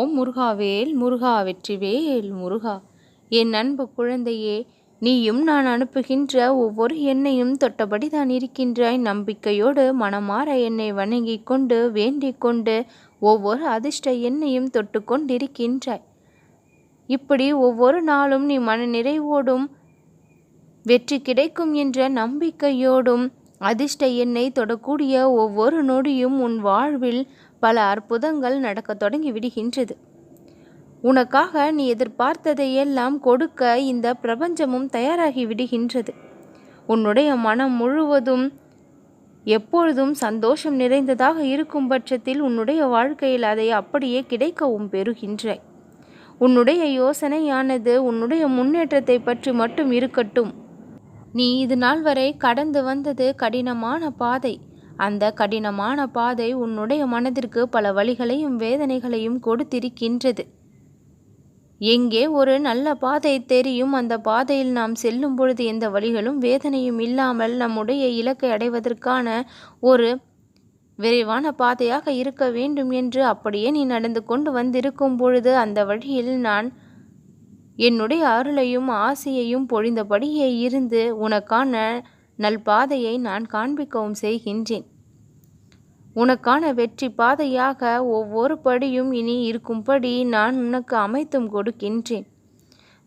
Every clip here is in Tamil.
ஓம் முருகாவேல் முருகா வெற்றிவேல் முருகா. என் அன்பு குழந்தையே நீயும் நான் அனுப்புகின்ற ஒவ்வொரு எண்ணையும் தொட்டபடி தான் இருக்கின்றாய். நம்பிக்கையோடு மனமாற என்னை வணங்கிக் கொண்டு வேண்டிக் கொண்டு ஒவ்வொரு அதிர்ஷ்ட எண்ணையும் தொட்டு கொண்டிருக்கின்றாய். இப்படி ஒவ்வொரு நாளும் நீ மன நிறைவோடும் வெற்றி கிடைக்கும் என்ற நம்பிக்கையோடும் அதிர்ஷ்ட எண்ணை தொடக்கூடிய ஒவ்வொரு நொடியும் உன் வாழ்வில் பல அற்புதங்கள் நடக்கத் தொடங்கி விடுகின்றது. உனக்காக நீ எதிர்பார்த்ததை எல்லாம் கொடுக்க இந்த பிரபஞ்சமும் தயாராகி விடுகின்றது. உன்னுடைய மனம் முழுவதும் எப்பொழுதும் சந்தோஷம் நிறைந்ததாக இருக்கும் பட்சத்தில் உன்னுடைய வாழ்க்கையில் அதை அப்படியே கிடைக்கவும் பெறுகின்றாய். உன்னுடைய யோசனையானது உன்னுடைய முன்னேற்றத்தை பற்றி மட்டும் இருக்கட்டும். நீ இது நாள் வரை கடந்து வந்தது கடினமான பாதை. அந்த கடினமான பாதை உன்னுடைய மனதிற்கு பல வழிகளையும் வேதனைகளையும் கொடுத்திருக்கின்றது. எங்கே ஒரு நல்ல பாதை தெரியும் அந்த பாதையில் நாம் செல்லும் பொழுது எந்த வழிகளும் வேதனையும் இல்லாமல் நம்முடைய இலக்கை அடைவதற்கான ஒரு விரைவான பாதையாக இருக்க வேண்டும் என்று அப்படியே நீ நடந்து கொண்டு வந்திருக்கும் பொழுது அந்த வழியில் நான் என்னுடைய அருளையும் ஆசையையும் பொழிந்தபடியே இருந்து உனக்கான நல்பாதையை நான் காண்பிக்கவும் செய்கின்றேன். உனக்கான வெற்றி பாதையாக ஒவ்வொரு படியும் இனி இருக்கும்படி நான் உனக்கு அமைத்தும் கொடுக்கின்றேன்.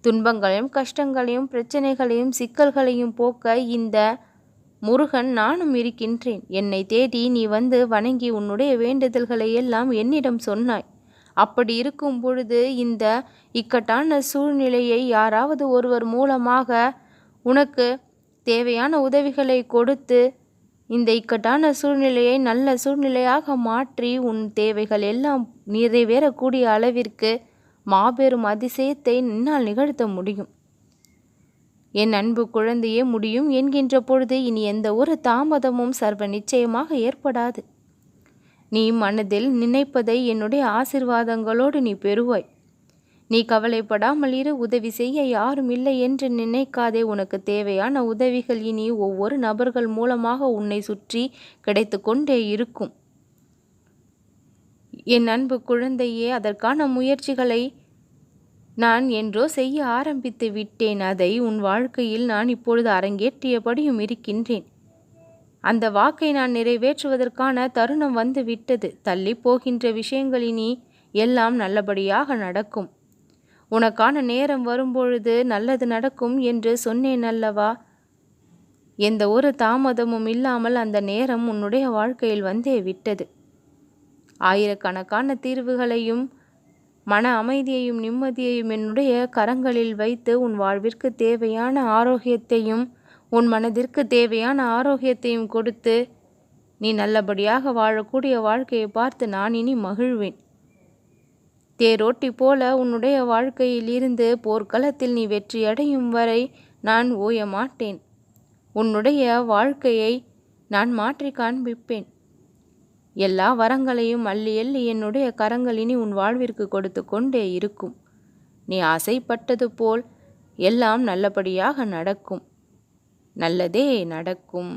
துன்பங்களையும் கஷ்டங்களையும் பிரச்சனைகளையும் சிக்கல்களையும் போக்க இந்த முருகன் நானும் இருக்கின்றேன். என்னை தேடி நீ வந்து வணங்கி உன்னுடைய வேண்டுதல்களை எல்லாம் என்னிடம் சொன்னாய். அப்படி இருக்கும் பொழுது இந்த இக்கட்டான சூழ்நிலையை யாராவது ஒருவர் மூலமாக உனக்கு தேவையான உதவிகளை கொடுத்து இந்த இக்கட்டான சூழ்நிலையை நல்ல சூழ்நிலையாக மாற்றி உன் தேவைகள் எல்லாம் நிறைவேறக்கூடிய அளவிற்கு மாபெரும் அதிசயத்தை என்னால் நிகழ்த்த முடியும். என் அன்பு குழந்தையே முடியும் என்கின்ற பொழுது இனி எந்த ஒரு தாமதமும் சர்வ நிச்சயமாக ஏற்படாது. நீ மனதில் நினைப்பதை என்னுடைய ஆசிர்வாதங்களோடு நீ பெறுவாய். நீ கவலைப்படாமல் இரு உதவி செய்ய யாரும் இல்லை என்று நினைக்காதே. உனக்கு தேவையான உதவிகள் இனி ஒவ்வொரு நபர்கள் மூலமாக உன்னை சுற்றி கிடைத்து கொண்டே இருக்கும். என் அன்பு குழந்தையே அதற்கான முயற்சிகளை நான் என்றோ செய்ய ஆரம்பித்து விட்டேன். அதை உன் வாழ்க்கையில் நான் இப்பொழுது அரங்கேற்றியபடியும் இருக்கின்றேன். அந்த வாக்கை நான் நிறைவேற்றுவதற்கான தருணம் வந்து விட்டது தள்ளி போகின்ற விஷயங்களினி எல்லாம் நல்லபடியாக நடக்கும். உனக்கான நேரம் வரும்பொழுது நல்லது நடக்கும் என்று சொன்னேன் அல்லவா? எந்த ஒரு தாமதமும் இல்லாமல் அந்த நேரம் உன்னுடைய வாழ்க்கையில் வந்தே விட்டது. ஆயிரக்கணக்கான தீர்வுகளையும் மன அமைதியையும் நிம்மதியையும் என்னுடைய கரங்களில் வைத்து உன் வாழ்விற்கு தேவையான ஆரோக்கியத்தையும் உன் மனதிற்கு தேவையான ஆரோக்கியத்தையும் கொடுத்து நீ நல்லபடியாக வாழக்கூடிய வாழ்க்கையை பார்த்து நான் இனி மகிழ்வேன். தேரோட்டி போல உன்னுடைய வாழ்க்கையில் இருந்து போர்க்களத்தில் நீ வெற்றியடையும் வரை நான் ஓய மாட்டேன். உன்னுடைய வாழ்க்கையை நான் மாற்றி காண்பிப்பேன். எல்லா வரங்களையும் அள்ளி எள்ளி என்னுடைய கரங்கள் இனி உன் வாழ்விற்கு கொடுத்து கொண்டே இருக்கும். நீ ஆசைப்பட்டது போல் எல்லாம் நல்லபடியாக நடக்கும். நல்லதே நடக்கும்.